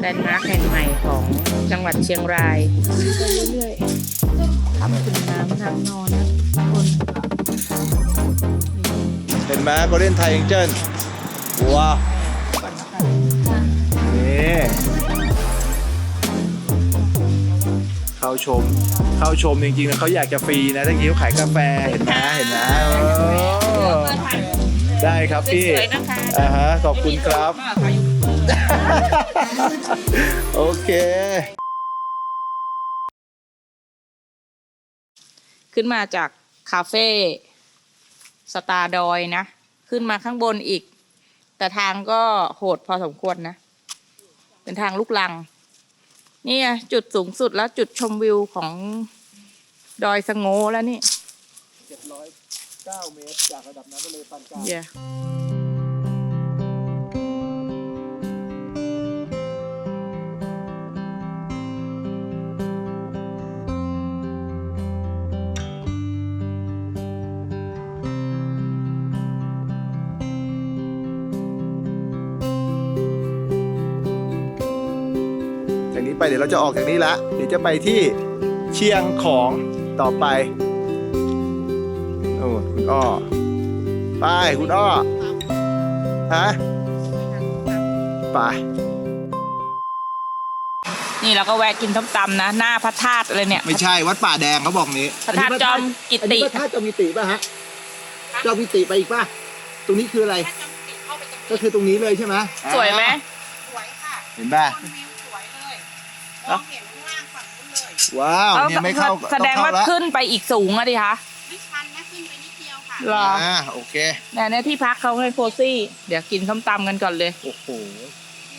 แลนด์มาร์คแห่งใหม่ของจังหวัดเชียงรายไปเรื่อยๆทำเป็นน้ำนางนอนนะทุกคนเห็นไหมโกลเด้นไทยเอ็งเจิลว้าวนี่เข้าชม เข้าชมจริงๆนะเขาอยากจะฟรีนะตะกี้เขาขายกาแฟเห็นไหมเห็นไหมโอ้ได้ครับพี่ สวยๆนะคะอ่าฮะขอบคุณครับ โอเค ขึ้นมาจากคาเฟ่สตาร์ดอยนะ ขึ้นมาข้างบนอีก แต่ทางก็โหดพอสมควรนะ เป็นทางลูกลัง นี่ไงจุดสูงสุดแล้วจุดชมวิวของดอยสะโงแล้วนี่709เมตรจากระดับน้ำทะเลปานกลาง เดี๋ยวจากนี้ไปเดี๋ยวเราจะออกจากนี้ละเดี๋ยวจะไปที่เชียงของต่อไปโอ้คุณอ้อไปคุณอ้อฮะไปนี่เราก็แวะกินส้มตำนะ หน้าพระธาตุอะไรเนี่ย ไม่ใช่วัดป่าแดงเขาบอกนี้พระธาตุจอมกิติอันนี้พระธาตุจอมกิติป่ะฮะจอมกิติไปอีกป่ะตรงนี้คืออะไร ก็คือตรงนี้เลยใช่ไหมสวยไหมสวยค่ะเห็นป่ะวิวสวยเลย มองเห็นข้างล่างฝั่งนู้นเลยว้าวเนี่ยไม่เข้าแสดงว่าต้องเข้ขึ้นไปอีกสูงอะดิคะไม่ชันนะขึ้นไปนิดเดียวค่ะเหรออ่าโอเคเนี่ยในที่พักเขาให้โฟซี่ เดี๋ยวกินส้มตำกันก่อนเลย โอ้โห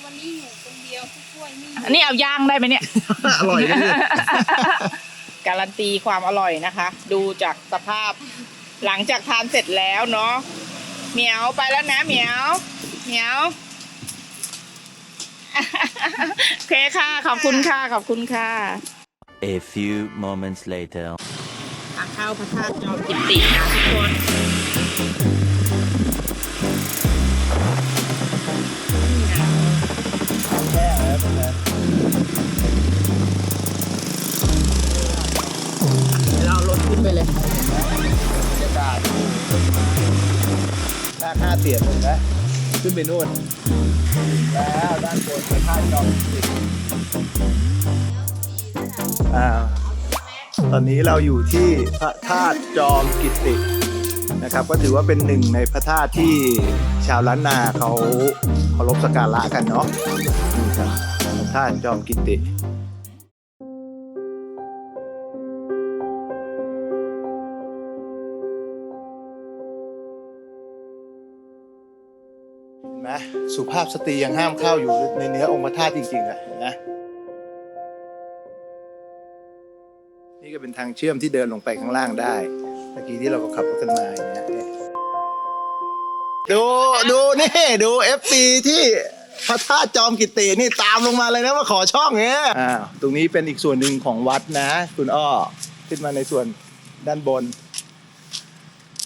วันนี้อยู่คนเดียวผู้ช่วยไม่อยู่อันนี้เอาย่างได้ไหมเนี่ย อร่อยนะเนี่ยการันตีความอร่อยนะคะ ดูจากสภาพหลังจากทานเสร็จแล้วเนาะเหมียวไปแล้วนะเหมียวเหมียว โอเคค่ะ ขอบคุณค่ะ ขอบคุณค่ะ A few moments later. ทางเข้าพระธาตุจอมกิตินะทุกคนเราลดขึ้นไปเลยบรรยากาศหน้าค่าเตียนเลยนะ ขึ้นไปนู่นแล้วด้านบนเป็นท่าจอมกิติอ่าตอนนี้เราอยู่ที่พระธาตุจอมกิตินะครับ ก็ถือว่าเป็นหนึ่งในพระธาตุที่ชาวล้านนาเขาเคารพสักการะกันเนาะนี่ครับพระธาตุจอมกิติ ไหมสุภาพสตรียังห้ามเข้าอยู่ในเนื้อองค์พระธาตุจริงๆอะเห็นไหมนี่ก็เป็นทางเชื่อมที่เดินลงไปข้างล่างได้เมื่อกี้ที่เราก็ขับรถกันมาอย่างเงี้ยดูดูนี่ดูเอฟซีที่พระธาตุจอมกิตินี่ตามลงมาเลยนะมาขอช่องเงี้ยอ้าตรงนี้เป็นอีกส่วนหนึ่งของวัดนะ คุณอ้อขึ้นมาในส่วนด้านบน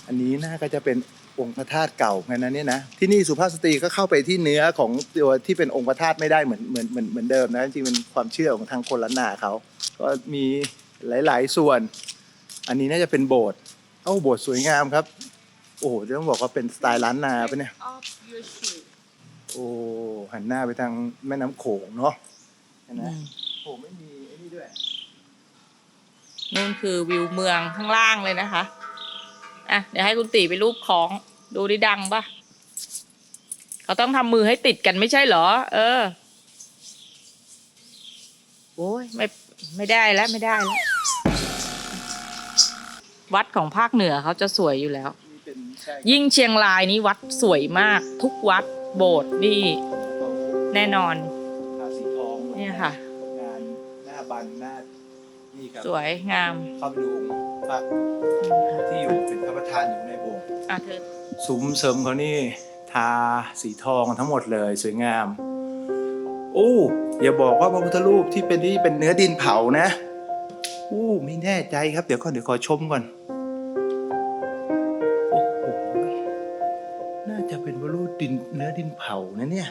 อันนี้น่าก็จะเป็น องค์พระธาตุเก่าไงนะเนี่ยนะที่นี่สุภาพสตรีก็เข้าไปที่เนื้อของตัวที่เป็นองค์พระธาตุไม่ได้เหมือนเหมือนเหมือนเหมือนเดิมนะจริงๆเป็นความเชื่อของทางคนล้านนาเขาก็มีหลาย ๆ ส่วน อันนี้น่าจะเป็นโบสถ์เอ้าโบสถ์สวยงามครับ โอ้โหต้องบอกว่าเป็นสไตล์ล้านนาปะเนี่ย โอ้หันหน้าไปทางแม่น้ำโขงเนาะเห็นไหมโอ้ไม่มีไอ้นี่ด้วย นู่นคือวิวเมืองข้างล่างเลยนะคะ อะเดี๋ยวให้คุณตีไปรูปของดูดิดังปะเขาต้องทำมือให้ติดกันไม่ใช่เหรอ เออโอ้ยไม่ไม่ได้แล้วไม่ได้แล้ววัดของภาคเหนือเขาจะสวยอยู่แล้วนี่เป็นใช่ยิ่งเชียงรายนี้วัดสวยมาก ทุกวัดโบสถ์นี่แน่นอนทาสีทองเนี่ยค่ะ งานหน้าบันหน้านี่ครับสวยงามเข้าไปดูองค์ พระที่อยู่เป็นพระประธานอยู่ในโบสถ์อะเธอซุ้มเสริมเขานี่ทาสีทองทั้งหมดเลยสวยงาม โอ้อย่าบอกว่าพระพุทธรูปที่เป็นที่เป็นเนื้อดินเผานะอู้ไม่แน่ใจครับเดี๋ยวก่อนเดี๋ยวขอชมก่อนโอ้โหน่าจะเป็นพระรูปดินเนื้อดินเผานะเนี่ย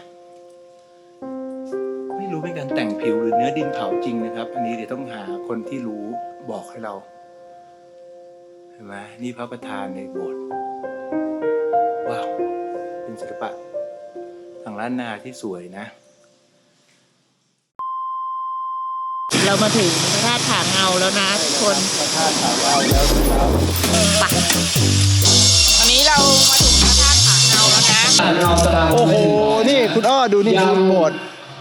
ไม่รู้เป็นการแต่งผิวหรือเนื้อดินเผาจริงนะครับ อันนี้เดี๋ยวต้องหาคนที่รู้บอกให้เราเห็นไหมนี่พระประธานในโบสถ์ว้าวเป็นศิลปะทางล้านนาที่สวยนะ เรามาถึงพระธาตุผาเงาแล้วนะทุกคนพระธาตุผาเงาแล้วครับไปวันนี้เรามาถึงพระธาตุผาเงาแล้วนะโอ้โหนี่คุณอ้อดูนี่คือโบสถ์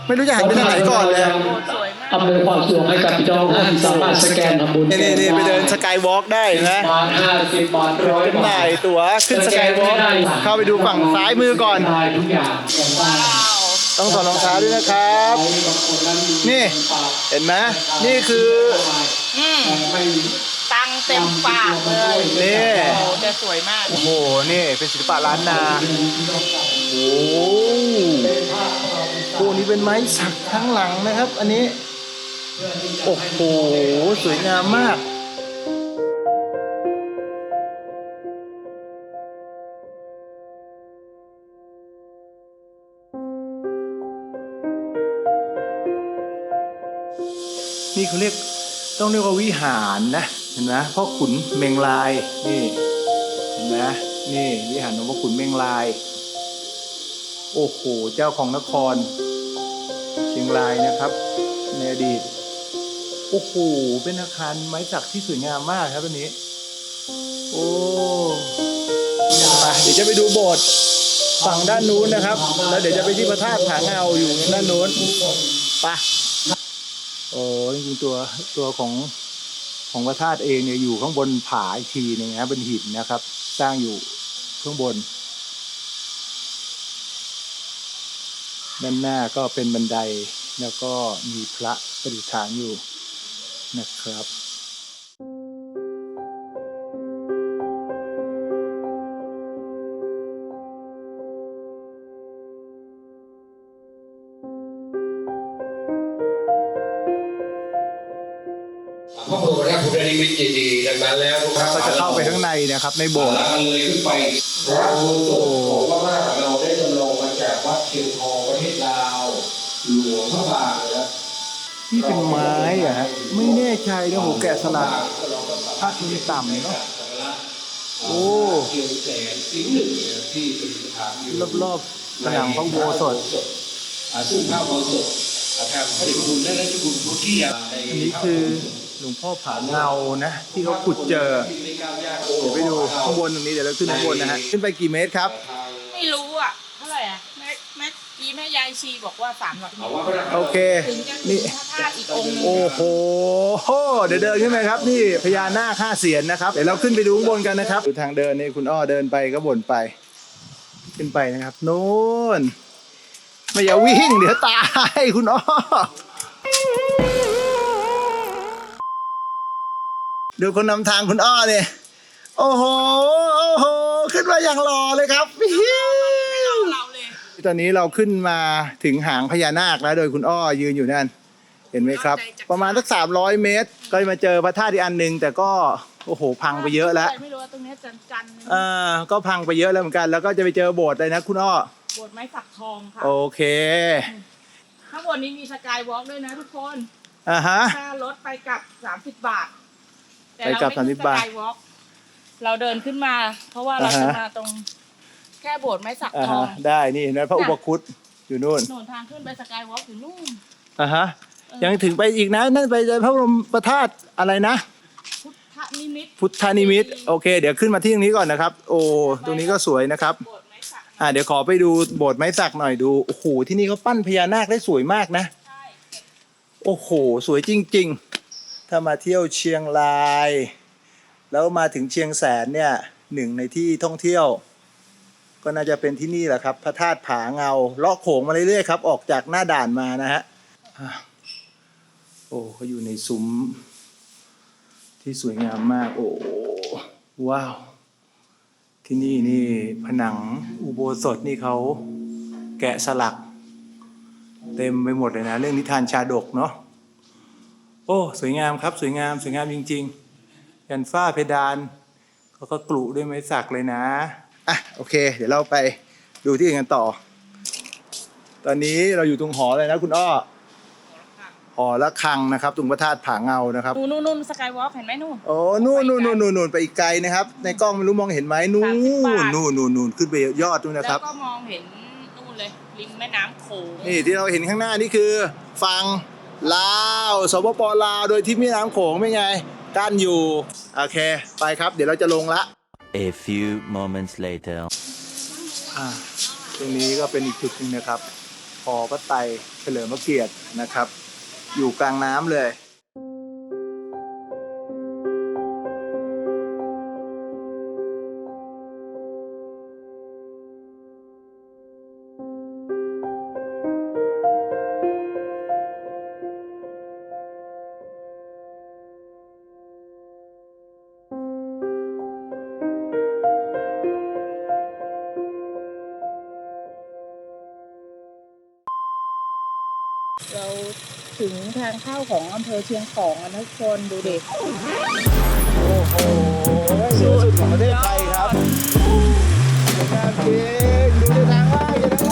ไม่รู้จะหันไปทางไหนก่อนเลย โบสถ์สวยมากอำนวยความสะดวกให้กับพี่น้องที่สามารถสแกนทำบุญนี่นี่นี่ไปเดินสกายวอล์กได้นะบาทห้าสิบบาทร้อยจำหบาน่ายทตั๋วขึ้นสกายวอล์กเข้าไปดูฝั่งซ้ายมือก่อน ได้ทุกอย่างว้าวต้องถอดรองเท้าด้วยนะครับนี่เห็นไหมนี่คืออืมตังเต็มปากเลยนี่โอ้โหจะสวยมาก โอ้โหนี่เป็นศิลปะล้านนาโอ้โหพวกนี้เป็นไม้สักทั้งหลังนะครับ อันนี้ โอ้โห สวยงามมากนี่เขาเรียกต้องเรียกว่าวิหารนะเห็นไหมพ่อขุนเมงลายนี่เห็นไหมนี่วิหารของพ่อขุนเมงลาย โอ้โหเจ้าของนคร เชียงรายนะครับในอดีต โอ้โห เป็นอาคารไม้สักที่สวยงามมากครับอันนี้ โอ้ไปเดี๋ยวจะไปดูโบสถ์ฝั่งด้านนู้นนะครับ แล้วเดี๋ยวจะไปที่พระธาตุผาเงาอยู่ด้านนู้นไปโอ้จริงๆตัวตัวของของพระธาตุเองเนี่ยอยู่ข้างบนผาอีกทีหนึงนะบนหินนะครับ สร้างอยู่ข้างบน ด้านหน้าก็เป็นบันไดแล้วก็มีพระประดิษฐานอยู่ นะครับพระบรมราชพุทธนิมิตยินดีดังนั้นแล้วทุกท่านก็จะเข้าไปข้างในนะครับในโบสถ์หลังเลยขึ้นไปพระโอสถของพระมหา นี่เป็นไม้อะฮะไม่แน่ใจนะโหแกะสลักภาคนี้ต่ำเนาะโอ้เชียงแสนสิงห์หนึ่งที่เป็นประธานอยู่รอบๆผนังพระอุโบสถอ่าซึ่งพระอุโบสถอ่าทางพระเดชพระคุณและรัชคุณพุทธิยาในอันนี้คือหลวงพ่อผาเงานะที่เขาขุดเจอไม่ก้าวยากเดี๋ยวไปดูข้างบนตรงนี้เดี๋ยวเราขึ้นข้างบนนะฮะขึ้นไปกี่เมตรครับ ไม่รู้อะเท่าไหร่อะแม่แม่ กี้แม่ยายชีบอกว่าสามหลักเอาว่าพระนครโอเค ถึงจะถึนี่งพระธาตุอีกองค์หนึงโอ้โห เดี๋ยวเดินขึ้นไปครับนี่พญานาคห้าเสียนนะครับ เดี๋ยวเราขึ้นไปดูข้างบนกันนะครับดูทางเดินนี่คุณอ้อเดินไปก็บ่นไป ขึ้นไปนะครับนู้นไม่อย่าวิ่งเดี๋ยวตายคุณอ้อดูคนนำทางคุณอ้อเนี่ยโอ้โหโอ้โห ขึ้นมาอย่างหล่อเลยครับฮิวเราเลย ตอนนี้เราขึ้นมาถึงหางพญานาคแล้วโดยคุณอ้อยืนอยู่นั่น เห็นไหมครับ ประมาณสักสามร้อยเมตร ก็มาเจอพระธาตุอีกอันหนึ่งแต่ก็โอ้โหพังไปเยอะแล้วไม่รู้ว่าตรงเนี้ยจันจันทร์อ่าก็พังไปเยอะแล้วเหมือนกัน แล้วก็จะไปเจอโบสถ์เลยนะคุณอ้อโบสถ์ไม้สักทองค่ะโอเคข้างบนนี้มีสกายวอล์กด้วยนะทุกคนอ่าฮะค่ารถไปกลับสามสิบบาทแต่ไปเรากลับไม่ขึ้น30บาทสกายวอล์กเราเดินขึ้นมา เพราะว่าเราอ่าฮะจะมาตรง แค่โบสถ์ไม้สักอ่าทอฮะงได้นี่เห็นไหมพระอุปคุตอยู่นู่นหนุนทางขึ้นไปสกายวอล์กอยู่นู่นอ่าฮะยังถึงไปอีกนะนั่นไปเจอพระบรมประธาตุอะไรนะ พุทธนิมิตรพุทธนิมิตรโอเค เดี๋ยวขึ้นมาที่ตรงนี้ก่อนนะครับ โอ้ตรงนี้ก็สวยนะครับ โบสถ์ไม้สักอ่าเดี๋ยวขอไปดูโบสถ์ไม้สักหน่อยดูโอ้โหที่นี่เขาปั้นพญานาคได้สวยมากนะ ใช่โอ้โห สวยจริง ๆ ถ้ามาเที่ยวเชียงราย แล้วมาถึงเชียงแสนเนี่ยหนึ่งในที่ท่องเที่ยว ก็น่าจะเป็นที่นี่แหละครับ พระธาตุผาเงาเลาะโขงมาเรื่อยๆครับ ออกจากหน้าด่านมานะฮะโอ้เขาอยู่ในซุ้มที่สวยงามมาก โอ้ว้าว ที่นี่นี่ผนังอุโบสถนี่เขาแกะสลัก เต็มไปหมดเลยนะ เรื่องนิทานชาดกเนาะโอ้ สวยงามครับสวยงามสวยงามจริงๆยันฝ้าเพดานเขาก็กลุด้วยไม้สักเลยนะ อะโอเค เดี๋ยวเราไปดูที่อื่นกันต่อ ตอนนี้เราอยู่ตรงหอเลยนะคุณอ้อหอละคังนะครับตรงพระธาตุผาเงานะครับนู่นนู่นนู่นสกายวอล์กเห็นไหมนู่นโอ้นู่นนู่นนู่นนู่นนู่นไปอีกไกลนะครับ ในกล้องไม่รู้มองเห็นไหมนู่นสามสิบบาทนู่นนู่นนู่นขึ้นไปยอดนู่นนะคแล้รัวบก็มองเห็นนู่นเลยริมแม่น้ำโขงนี่ที่เราเห็นข้างหน้านี่คือฝั่งลาวสปปลาวโดยที่แม่น้ำโขงเป็นไงกั้นอยู่โอเค ไปครับ เดี๋ยวเราจะลงละ A few moments later. อ่าตรงนี้ก็เป็นอีกจุดหนึ่งนะครับหอพระไตรเฉลิมพระเกียรตินะครับ อยู่กลางน้ำเลย ถึงทางเข้าของอำเภอเชียงของแล้วนะทุกคนดูดิโอ้โหเยอะสุดของประเทศไทยครับสวยงามจริงดูในทางล่างกันนะ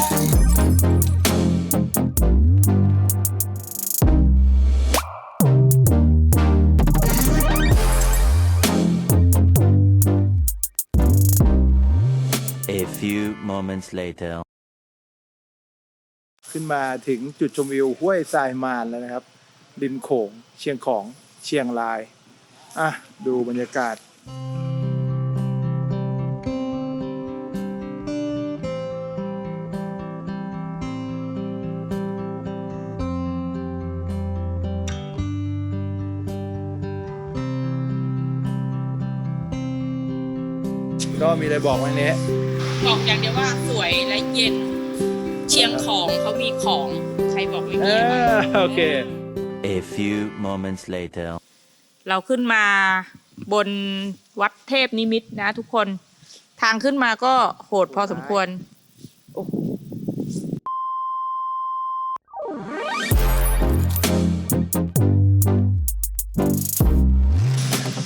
A few moments later. ขึ้นมาถึงจุดชมวิวห้วยทรายมานแล้วนะครับ ริมโขงเชียงของเชียงราย อะ ดูบรรยากาศก็มีอะไรบอกไว้เนี้ยบอกอย่างเดียวว่าสวยและเย็น เชียงของเขามีของ ใครบอกไม่เอมีอะไรอโอเค A few moments later. เราขึ้นมาบนวัดเทพนิมิตรนะทุกคน ทางขึ้นมาก็โหดพอสมควร โอ้โห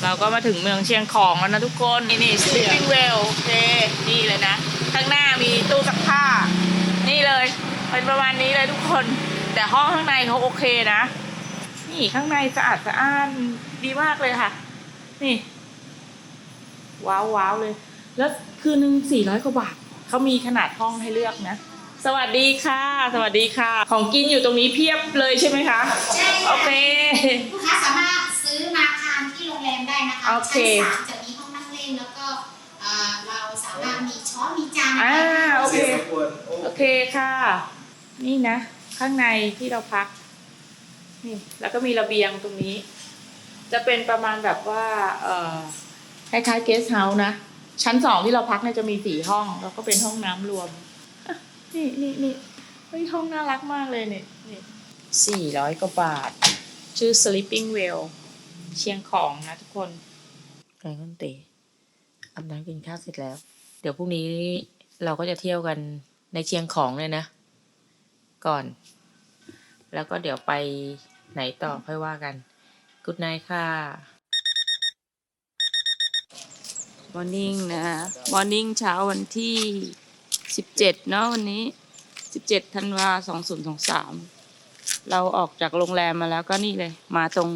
เราก็มาถึงเมืองเชียงของแล้วนะทุกคน นี่นี่ sleeping well โอเค นี่เลยนะ ข้างหน้ามีตู้ซักผ้า นี่เลย เป็นประมาณนี้เลยทุกคน แต่ห้องข้างในเขาโอเคนะ นี่ข้างในสะอาดสะอ้านดีมากเลยค่ะ นี่ ว้าวว้าวเลย แล้วคืนหนึ่งสี่ร้อยกว่าบาทเขามีขนาดห้องให้เลือกนะ สวัสดีค่ะ สวัสดีค่ะ ของกินอยู่ตรงนี้เพียบเลยใช่ไหมคะ ใช่ค่ะโอเค ลูกค้าสามารถซื้อมาทานที่โรงแรมได้นะคะโอเคชั้นสามจะมีห้องนั่งเล่นแล้วก็เอ่อเราสามารถมีช้อนมีจานอ่าโอเค เสียงรบกวนโอ้โอเคค่ะ นี่นะ ข้างในที่เราพัก นี่ แล้วก็มีระเบียงตรงนี้ จะเป็นประมาณแบบว่า เอ่อคล้ายๆเกสเฮาส์นะ ชั้นสองที่เราพักเนี่ยจะมีสี่ห้อง แล้วก็เป็นห้องน้ำรวมอะนี่นี่นี่เฮ้ยห้องน่ารักมากเลยเนี่ยนี่สี่ร้อยกว่าบาท ชื่อ sleeping well เชียงของนะทุกคนไงคุณตีอาบน้ำกินข้าวเสร็จแล้ว เดี๋ยวพรุ่งนี้เราก็จะเที่ยวกัน ในเชียงของเลยนะ ก่อน แล้วก็เดี๋ยวไปไหนต่อค่อยว่ากันกุดไนค่ะมอร์นิ่งนะมอร์นิ่งเช้าวันที่สิบเจ็ดเนาะวันนี้สิบเจ็ดธันวาสองศูนย์สองสามเราออกจากโรงแรมมาแล้วก็นี่เลย มาตรง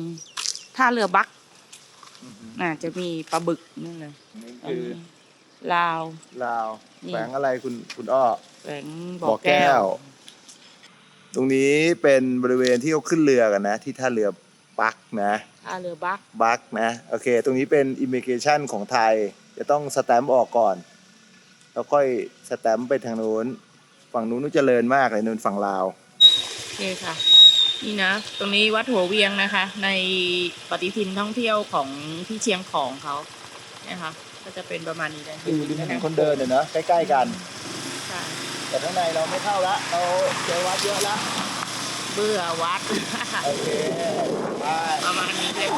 ท่าเรือบักน่าจะมีปลาบึกนั่นเลย นี่อันคือนี้ ลาว ลาวนี่ แฝงอะไรคุณคุณอ้อแหวงบ่บ่ออแก้แก้ววตรงนี้เป็นบริเวณที่เขาขึ้นเรือกันนะ ที่ท่าเรือปักนะ ท่าเรือบักบักนะ โอเค ตรงนี้เป็นอิมิเกชันของไทย จะต้องสแตมป์ออกก่อน แล้วค่อยสแตมป์ไปทางนู้น ฝั่งนู้นนู้นเจริญมากเลยนู้นฝั่งลาว โอเคค่ะ นี่นะ ตรงนี้วัดหัวเวียงนะคะ ในปฏิทินท่องเที่ยวของที่เชียงของเขานะคะ ก็จะเป็นประมาณนี้เลยอยู่ริมถนนคนเดินเนี่ยนะใกล้ๆกัน ใช่แต่ข้างในเราไม่เข้าละเราเจอวัดเยอะละเบื่อวัด โอเคไปประมาณนี้เลย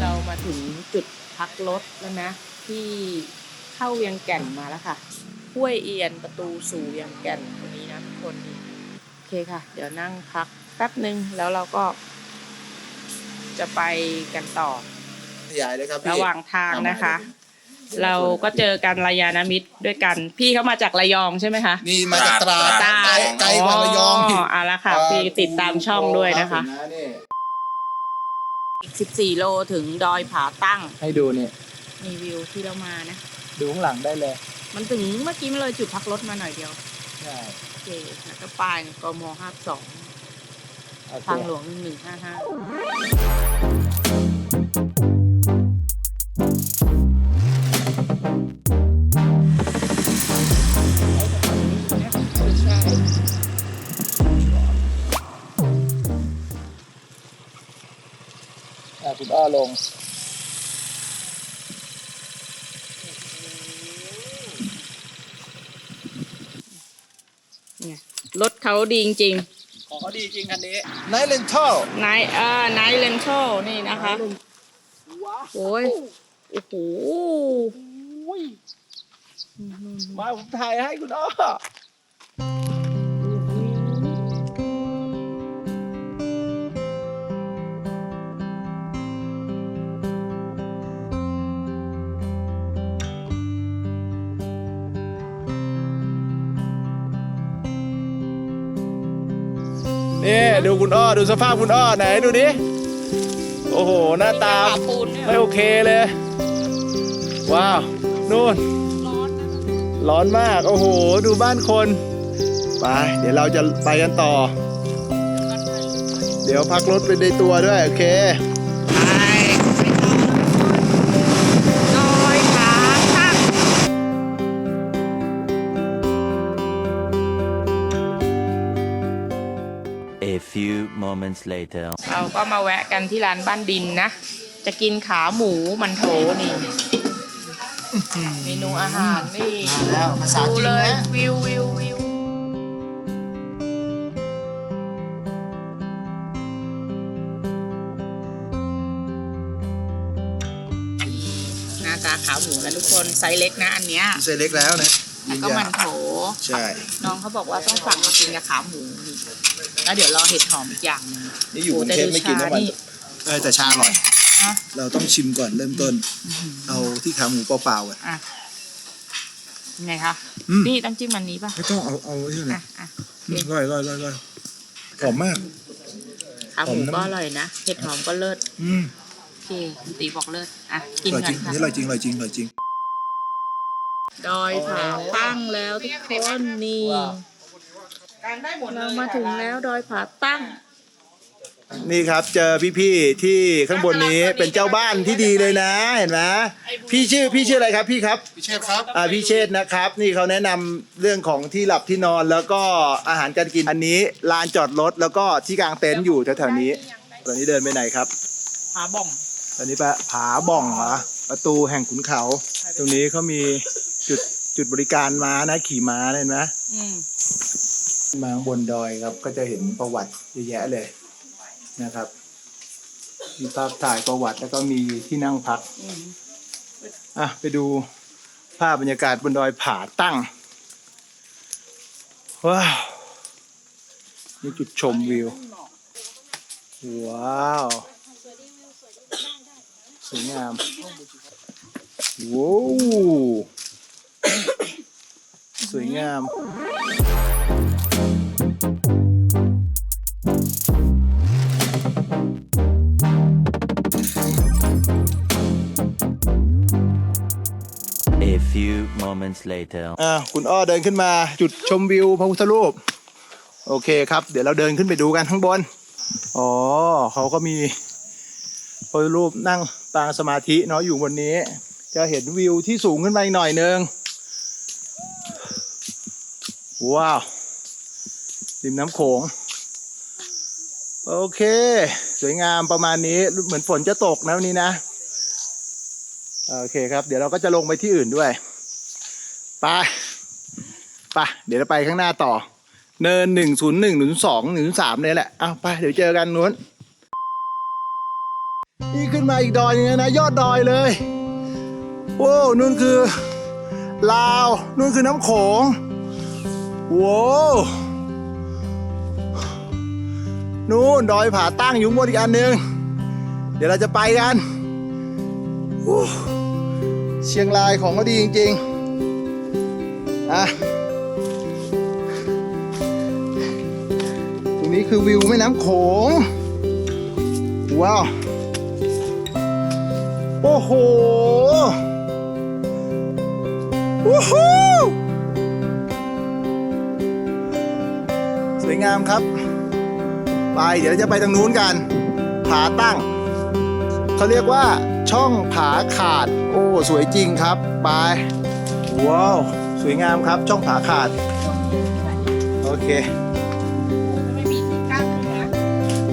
เรามาถึงจุดพักรถแล้วนะที่ เข้าเวียงแก่นมาแล้วค่ะห้วยเอียนประตูสู่เวียงแก่นตรงนี้นะทุกคนนี่โอเคค่ะ เดี๋ยวนั่งพักแป๊บหนึ่งแล้วเราก็ จะไปกันต่อ ขยายเลยครับพี่ระหว่างทางนะคะ เราก็เจอกันระยานามิตรด้วยกัน พี่เขามาจากระยองใช่ไหมคะนี่มาจากตราดตราด ไกลไกลกว่าระยองพี่อ๋อละค่ะพี่ติดตามช่องด้วยนะคะรับผมนี่อีก14โลถึงดอยผาตั้งให้ดูนี่มีวิวที่เรามานะ ดูข้างหลังได้เลยมันถึงเมื่อกี้มันเลยจุดพักรถมาหน่อยเดียว ใช่โอเค แล้วก็ป้ายกมห้าสองโอเคทางหลวงหนึ่งห้าห้าใช่อะคุณอ้อลง เนี่ย รถเขาดีจริงของเขาดีจริงคันนี้ ไนท์เลนทัลๆไนเอ่อไนเลนโชนี่นะคะโอ้ยโอ้โหมาผมถ่ายให้คุณอ้อ ดูคุณอ้อดูสภาพคุณอ้อไหนดูดิ โอ้โห หน้าตาฝาปูนเนี่ยไม่โอเคเลย ว้าว นู่นร้อนมาก โอ้โห ดูบ้านคน ไป เดี๋ยวเราจะไปกันต่อ เดี๋ยวพักรถไปในตัวด้วย โอเค A few moments later. เราก็มาแวะกันที่ร้านบ้านดินนะ จะกินขาหมูมันโถนี่เมนูอาหารนี่แล้วภาษาดูจีนเลยนะวิววิววิวหน้าตาขาหมูแล้วทุกคนไซส์เล็กนะอันเนี้ยเซเล็กแล้วนะแล้วก็มันโถใช่ น้องเขาบอกว่าต้องสั่งมากินกับขาหมูนี่ แล้วเดี๋ยวรอเห็ดหอมอีกอย่างหนึงนี่อยู่กรุงเทพไม่กินทั้งวัน เออแต่ชาอร่อยฮะเราต้องชิมก่อนเริ่มต้น เอาที่ขาหมูเปล่าๆอะอะยังไงคะ อืม นี่ต้องจิ้มมันนี้ป่ะ ไม่ต้องเอาเอาที่ไหนอะอะอร่อยอร่อยอร่อยอร่อยหอมมาก ขาหมูหอมน้ำ ก็อร่อยนะ เห็ดหอมก็เลิศอืมโอเคคุณตีบอกเลิศอะ กินอร่อยกัจรินงค่ะ นี่อร่อยจริงอร่อยจริงอร่อยจริง ดอยผาตั้งแล้วทุกคนนี่ เรามาถึงแล้วดอยผาตั้ง นี่ครับ เจอพี่ๆที่ข้างบนนี้เป็นเจ้าบ้านที่ดีเลยนะ เห็นไหมพี่ชื่อพี่ชื่ออะไรครับพี่ครับพี่เชษครับ อ่าพี่เชษฐ์นะครับ นี่เขาแนะนำเรื่องของที่หลับที่นอนแล้วก็อาหารการกินอันนี้ลานจอดรถแล้วก็ที่กลางเต็นท์อยู่แถวๆนี้ ตอนนี้เดินไปไหนครับ ผาบ่อง ตอนนี้ปะผาบ่องเหรอประตูแห่งขุนเขา ตรงนี้เขามีจุดจุดบริการม้านะ ขี่ม้าเห็นไหมอืม มาข้างบนดอยครับ ก็จะเห็นประวัติเยอะแยะเลยนะครับ มีภาพถ่ายประวัติแล้วก็มีที่นั่งพักอืมอะไปดูภาพบรรยากาศบนดอยผาตั้งว้าวนี่จุดชมวิว ว้าวสวยงามว้าวสวยงาม moments later. อ่าคุณอ้อเดินขึ้นมาจุดชมวิวพระพุทธรูป โอเคครับ เดี๋ยวเราเดินขึ้นไปดูกันข้างบน อ๋อเขาก็มีพระพุทธรูปนั่งปางสมาธิเนาะอยู่บนนี้ จะเห็นวิวที่สูงขึ้นมาอีกหน่อยนึง ว้าวริมน้ำโขงโอเค สวยงามประมาณนี้เหมือนฝนจะตกนะวันนี้นะ โอเคครับ เดี๋ยวเราก็จะลงไปที่อื่นด้วย ไปไปเดี๋ยวเราไปข้างหน้าต่อ เนินหนึ่งศูนย์หนึ่งหนึ่งสองหนึ่งสามเนี่ยแหละเอาไปเดี๋ยวเจอกันนู้นนี่ขึ้นมาอีกดอยนึงแล้วนะ ยอดดอยเลยโว้นู่นคือลาวนู่นคือน้ำโขงโว้นู่นดอยผาตั้งอยู่บนอีกอันหนึ่งเดี๋ยวเราจะไปกันอู้เชียงรายของก็ดีจริง ๆะตรงนี้คือวิวแม่น้ำโขง ว้าว โอ้โหวู้ฮู้สวยงามครับ ไปเดี๋ยวเราจะไปทางนู้นกัน ผาตั้ง เขาเรียกว่าช่องผาขาด โอ้ สวยจริงครับ ไป ว้าว สวยงามครับช่องผาขาด โอเค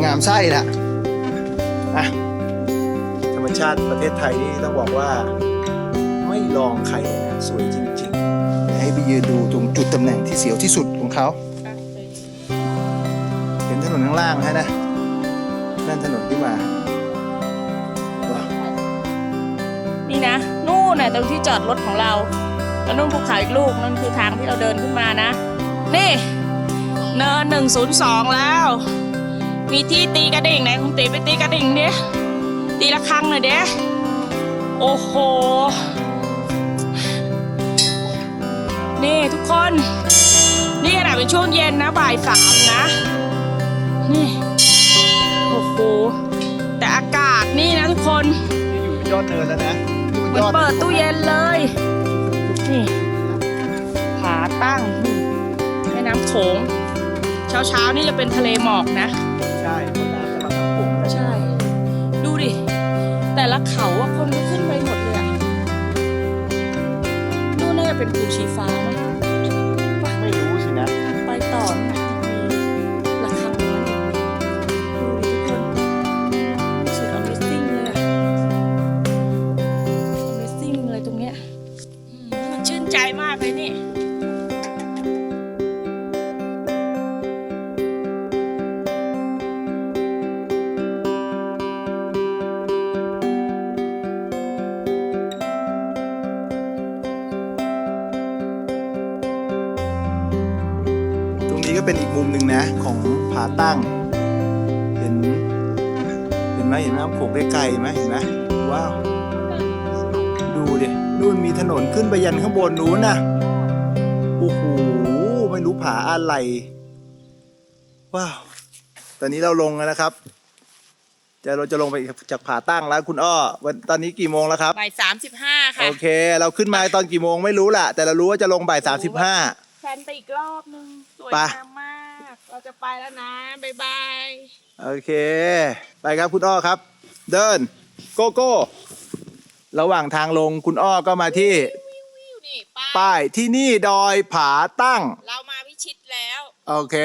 งามไส้ละอะธรรมชาติประเทศไทยนี่ต้องบอกว่า ไม่ลองใครเลยนะสวยจริงๆ ให้ไปยืนดูตรงจุดตำแหน่งที่เสียวที่สุดของเขา เห็นถนนข้างล่างไหมนะนั่นถนนที่มาว้านี่นะ นู่นน่ะตรงที่จอดรถของเรา แล้วนู่นภูเขาอีกลูกนั่นคือทางที่เราเดินขึ้นมานะ นี่ เนินหนึ่งศูนย์สองแล้ว มีที่ตีกระดิ่งไหนคุณตีไปตีกระดิ่งดิตีละครั้งหน่อยเด้โอ้โห นี่ทุกคน นี่ขนาดเป็นช่วงเย็นนะบ่ายสามนะ นี่ โอ้โห แต่อากาศนี่นะทุกคนนี่อยู่บนยอดเนินแล้วนะเหมือนเปิดตู้เย็นเลย นี่ผาตั้งนี่แม่น้ำโขงเช้าเช้าๆนี่จะเป็นทะเลหมอกนะ ใช่คนน้ำจะมาทำผมใช่ ดูดิ แต่ละเขาอะคนก็ขึ้นไปหมดเลยอะนู่นน่าจะเป็นภูชีฟ้า ขึ้นไปยันข้างบนนู้นนะโอ้โหไม่รู้ผาอะไร ว้าว ตอนนี้เราลงแล้วนะครับจะเราจะลงไปจากผาตั้งแล้วคุณอ้อวันตอนนี้กี่โมงแล้วครับบ่ายสามสิบห้าค่ะ โอเค เราขึ้นมาตอนกี่โมงไม่รู้แหละแต่เรารู้ว่าจะลงบ่ายสามสิบห้าแพลนไปอีกรอบนึงสวยไปงามมาก เราจะไปแล้วนะบ๊ายบายโอเค ไปครับคุณอ้อครับ เดินโกโก้ ระหว่างทางลงคุณอ้อก็มาที่ นี่ป้าป้ายที่นี่ดอยผาตั้ง เรามาพิชิตแล้วโอเค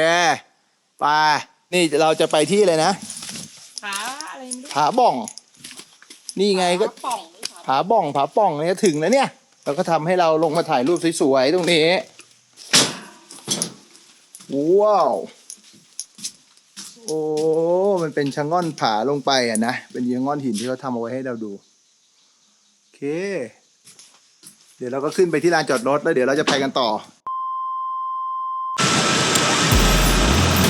ไปนี่เราจะไปที่เลยนะขาอะไรไม่รู้ผาบ่อง นี่ไงก็ ขาป่องหรือขาผาบ่องผาป่องเนี่ยถึงแล้วเนี่ยเราก็ทำให้เราลงมาถ่ายรูปสวยๆตรงนี้ ว้าว โอ้ มันเป็นชะง่อนผาลงไปอะนะ เป็นชะง่อนหินที่เขาทำเอาไว้ให้เราดู โอเค เดี๋ยวเราก็ขึ้นไปที่ลานจอดรถแล้วเดี๋ยวเราจะไปกันต่อ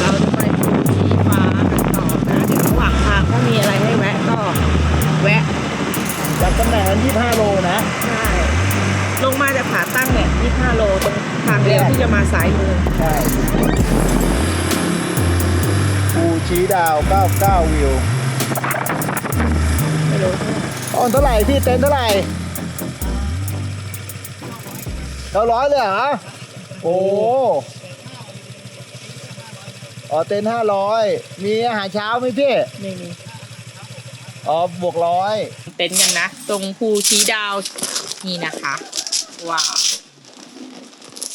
เราจะไปภูชีฟ้ากันต่อนะเดี๋ยวระหว่างทางถ้ามีอะไรให้แวะก็แวะจากตำแหน่ง25 โลนะ ใช่ลงมาจากผาตั้งเนี่ย25โลตรงทางเลี้ยวที่จะมาสายมือใช่ภูชี้ดาว 99 วิวไม่รู้ออนเท่าไหร่พี่เต็นท์เท่าไหร่ เท่าร้อยเลยเหรอโอ้อ๋อเต็นท์ห้าร้อยมีอาหารเช้าไหมพี่ไม่มีอ๋อบวกร้อยเต็นท์กันนะตรงภูชี้ดาวนี่นะคะว้าว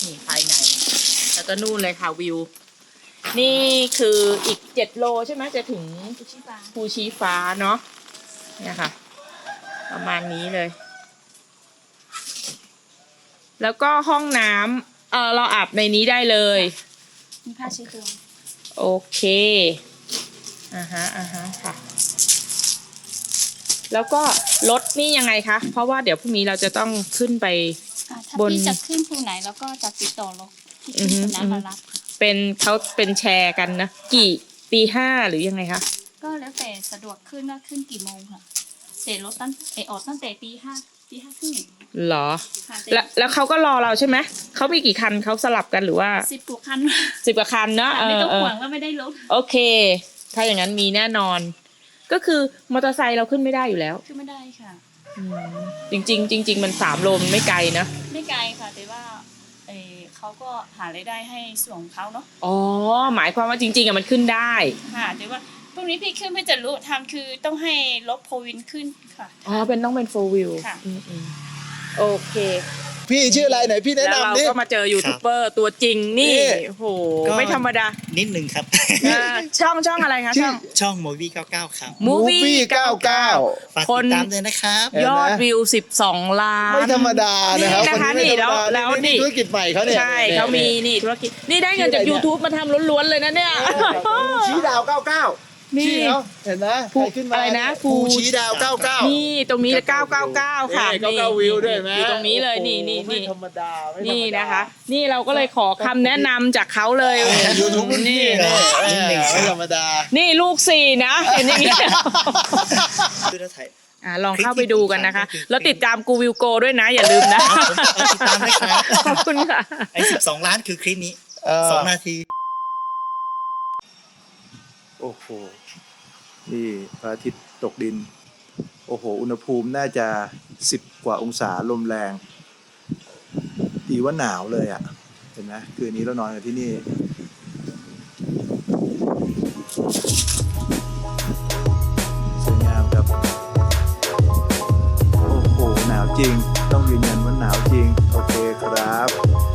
นี่ภายใน แล้วก็นู่นเลยค่ะวิว นี่คืออีกเจ็ดโลใช่ไหมจะถึงภูชี้ฟ้าเนาะเนี่ยค่ะ ประมาณนี้เลย แล้วก็ห้องน้ำเออเราอาบในนี้ได้เลย มีผ้าเช็ดตัวโอเคอ่าฮะอ่าฮะค่ะ แล้วก็รถนี่ยังไงคะ เพราะว่าเดี๋ยวพรุ่งนี้เราจะต้องขึ้นไป อ่าถ้าบน พี่จะขึ้นภูไหนแล้วก็จะติดต่อรถที่อือฮึภูนั้นอือฮึมารับค่ะเป็นเขาเป็นแชร์กันนะ กี่ตีห้าหรือยังไงคะ ก็แล้วแต่สะดวกขึ้นก็ขึ้นกี่โมงค่ะเสร็จรถตั้งเออออกตั้งแต่ตีห้าตีห้าครึ่งเหรอ ค่ะแล้ว แล้วเขาก็รอเราใช่ไหมเขามีกี่คันเขาสลับกันหรือว่าสิบกว่าคันสิบกว่าคันเนอะเอไม่อต้องเอห่อวงว่าไม่ได้รถโอเค ถ้าอย่างนั้นมีแน่นอน ก็คือมอเตอร์ไซค์เราขึ้นไม่ได้อยู่แล้วขึ้นไม่ได้ค่ะอืมจริงๆจริง ๆ มันสามโลมันไม่ไกลนะไม่ไกลค่ะ แต่ว่าเออเขาก็หารายได้ให้ส่วนของเขาเนาะอ๋อหมายความว่าจริง ๆอะมันขึ้นได้ค่ะแต่ว่าพรุ่งนี้พี่ขึ้นไม่จะรู้ทำคือต้องให้ลบโพวินขึ้นค่ะ อ๋อ เป็นต้องเป็นโฟวิลค่ะ โอเค พี่ชื่ออะไรไหนพี่แนะแล้วเรานำดิ ก็มาเจอยูทูบเบอร์ตัวจริงนี่นี่ โอ้โหก็ ไม่ธรรมดานิดหนึ่งครับ อ่าช่องช่องอะไรคะชื่ช่ออง ช่อง Movie 99 ครับ Movie 99 ฝากคติน ดตามด้วยนะครับเห็นไหมยอดวิว 12 ล้าน ไม่ธรรมดานะครับนี่นะคะวัไม่ธรรมดานี่แล้วแล้วนี่ ธุรกิจใหม่เขาเนี่ยใช่เขามีนี่ธุรกิจนี่ได้เงินจากชื่ออะไรเนี่ย YouTube มาทำล้วนๆเลยนะเนี่ย ชี้ดาว 99 นี่ ชื่อเขาเห็นไหมภูใครขึ้นมาอะไรนะภู ภูชี้ดาว99นี่ ตรงนี้เลย999 ค่ะเก้าเก้าวิวด้วยไหมอยู่ตรงนี้เลยนี่นี่โอ้โหไม่นี่ธรรมดาไม่ธรรมดา นี่นะคะ นี่เราก็เลยขอคำแนะนำจากเขาเลยยูทูบรุ่นพี่นี่นี่นิดหนึ่งไม่ธรรมดา นี่ลูกสี่นะเห็นอย่างนี้ คือถ้าถ่าย อะลองเข้าไปดูกันนะคะแล้วติดตามกูวิวโกด้วยนะ อย่าลืมนะ ผมเอาติดตามด้วยครับ ขอบคุณค่ะ ไอ้12ล้านคือคลิปนี้เออ สองนาที โอ้โห นี่พระอาทิตย์ตกดิน โอ้โห อุณหภูมิน่าจะสิบกว่าองศาลมแรง ดีว่าหนาวเลยอะ่ะ เห็นไหมคืนนี้เรานอนกันที่นี่สวยงามครับ โอ้โห หนาวจริง ต้องยืนยันว่าหนาวจริง โอเคครับ